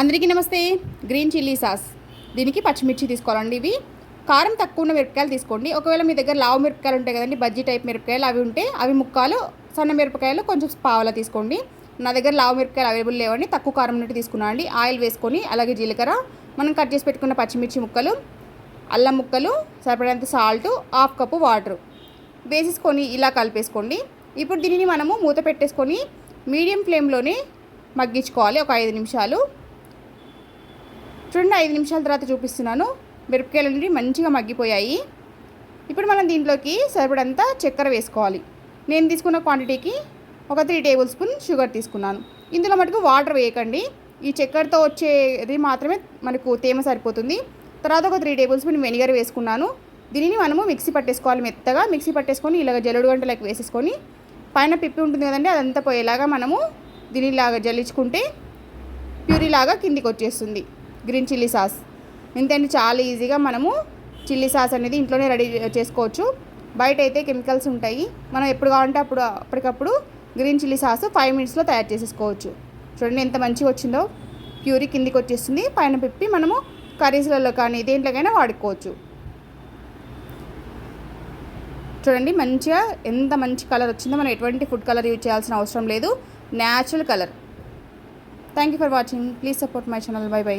అందరికీ నమస్తే. Green chilli sauce. దీనికి పచ్చిమిర్చి తీసుకోవాలండి ఇవి. కారం తక్కువ ఉన్న మిరపకాయలు తీసుకోండి. ఒకవేళ మీ దగ్గర లావు మిరపకాయలు ఉంటాయి కదండి బజ్జీ టైప్ మిరపకాయలు అవి ఉంటే అవి ముక్కలు సన్న మిరపకాయలు కొంచెం పావలా తీసుకోండి. నా దగ్గర లావు మిరపకాయలు అవైలబుల్ లేవండి. తక్కువ కారం ఉన్నట్టు తీసుకున్నాను అండి. ఆయిల్ వేసుకొని అలాగే జీలకర్ర మనం కట్ చేసి పెట్టుకున్న పచ్చిమిర్చి ముక్కలు అల్లం ముక్కలు సరిపడేంత సాల్ట్ హాఫ్ కప్పు వాటర్ వేసేసుకొని ఇలా కలిపేసుకోండి. ఇప్పుడు దీనిని మనము మూత పెట్టేసుకొని మీడియం ఫ్లేమ్లోనే మగ్గించుకోవాలి. ఒక ఐదు నిమిషాలు. చూడండి ఐదు నిమిషాల తర్వాత చూపిస్తున్నాను. మిరపకాయలు అనేవి మంచిగా మగ్గిపోయాయి. ఇప్పుడు మనం దీంట్లోకి సరిపడంతా చక్కెర వేసుకోవాలి. నేను తీసుకున్న క్వాంటిటీకి ఒక త్రీ టేబుల్ స్పూన్ షుగర్ తీసుకున్నాను. ఇందులో మటుకు వాటర్ వేయకండి. ఈ చక్కెరతో వచ్చేది మాత్రమే మనకు తేమ సరిపోతుంది. తర్వాత ఒక త్రీ టేబుల్ స్పూన్ వెనిగర్ వేసుకున్నాను. దీనిని మనము మిక్సీ పట్టేసుకోవాలి మెత్తగా. మిక్సీ పట్టేసుకొని ఇలాగ జల్లుడు గంటలకు వేసేసుకొని పైన పిప్పి ఉంటుంది కదండి అదంతా పోయేలాగా మనము దీనిలాగా జల్లించుకుంటే ప్యూరీలాగా కిందికి వచ్చేస్తుంది. Green chilli sauce. ఇంతేంటి చాలా ఈజీగా మనము చిల్లీ సాస్ అనేది ఇంట్లోనే రెడీ చేసుకోవచ్చు. బయట అయితే కెమికల్స్ ఉంటాయి. మనం ఎప్పుడు కావాలంటే అప్పుడు అప్పటికప్పుడు గ్రీన్ చిల్లీ సాస్ ఫైవ్ మినిట్స్లో తయారు చేసేసుకోవచ్చు. చూడండి ఎంత మంచిగా వచ్చిందో. ప్యూరీ కిందికి వచ్చేస్తుంది. పైన పిప్పి మనము కర్రీస్లలో కానీ దేంట్లోకైనా వాడుకోవచ్చు. చూడండి మంచిగా ఎంత మంచి కలర్ వచ్చిందో. మనం ఎటువంటి ఫుడ్ కలర్ యూజ్ చేయాల్సిన అవసరం లేదు. Natural colour. Thank you for watching. Please support my channel. Bye bye.